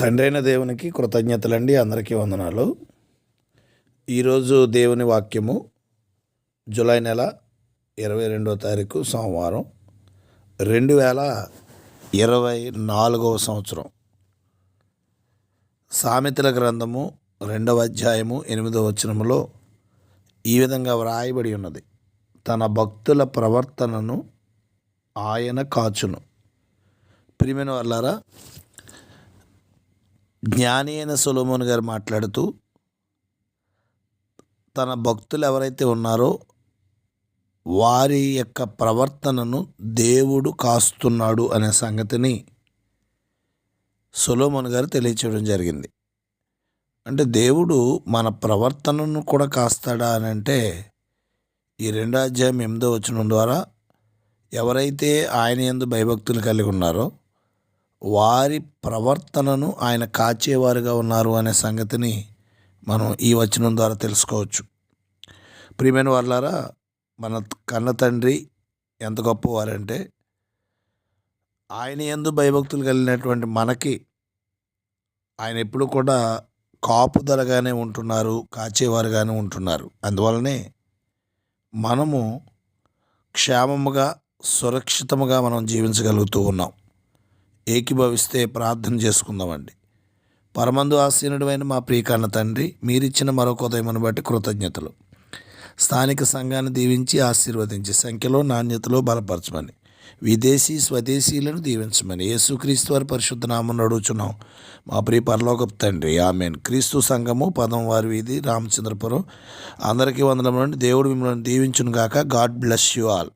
తండ్రైన దేవునికి కృతజ్ఞతలండి అందరికీ వందనాలు. ఈరోజు దేవుని వాక్యము జూలై నెల ఇరవై రెండో తారీఖు సోమవారం రెండు వేల ఇరవై నాలుగవ సంవత్సరం. సామెతల గ్రంథము రెండవ అధ్యాయము ఎనిమిదవ వచనములో ఈ విధంగా వ్రాయబడి ఉన్నది. తన భక్తుల ప్రవర్తనను ఆయన కాచును. ప్రియమైన వల్లారా జ్ఞాని అయిన సొలోమోన్ గారు మాట్లాడుతూ తన భక్తులు ఎవరైతే ఉన్నారో వారి యొక్క ప్రవర్తనను దేవుడు కాస్తున్నాడు అనే సంగతిని సొలోమోన్ గారు తెలియచేయడం జరిగింది. అంటే దేవుడు మన ప్రవర్తనను కూడా కాస్తాడా అని అంటే ఈ రెండో అధ్యాయం ఎనిమిదో వచనం ద్వారా ఎవరైతే ఆయన ఎందు భయభక్తులు కలిగి ఉన్నారో వారి ప్రవర్తనను ఆయన కాచేవారుగా ఉన్నారు అనే సంగతిని మనం ఈ వచనం ద్వారా తెలుసుకోవచ్చు. ప్రియమైన వాళ్ళారా మన కన్న తండ్రి ఎంత గొప్పవారంటే ఆయన ఎందు భయభక్తులు కలిగినటువంటి మనకి ఆయన ఎప్పుడు కూడా కాపుదలగానే ఉంటున్నారు కాచేవారుగానే ఉంటున్నారు. అందువలనే మనము క్షేమముగా సురక్షితముగా మనం జీవించగలుగుతూ ఉన్నాం. ఏకీభవిస్తే ప్రార్థన చేసుకుందామండి. పరమందు ఆసీనుడమైన మా ప్రియకన్న తండ్రి మీరిచ్చిన మరొక ఉదయమును బట్టి కృతజ్ఞతలు. స్థానిక సంఘాన్ని దీవించి ఆశీర్వదించి సంఖ్యలో నాణ్యతలో బలపరచమని విదేశీ స్వదేశీయులను దీవించమని యేసుక్రీస్తు వారి పరిశుద్ధ నామం అడుగుచున్నాం. మా ప్రియ పరలోక తండ్రి ఆమెన్. క్రీస్తు సంఘము పదం వారి వీధి రామచంద్రపురం. అందరికీ వందనములండి. దేవుడు మిమ్మల్ని దీవించును గాక గాడ్ బ్లెస్ యు ఆల్.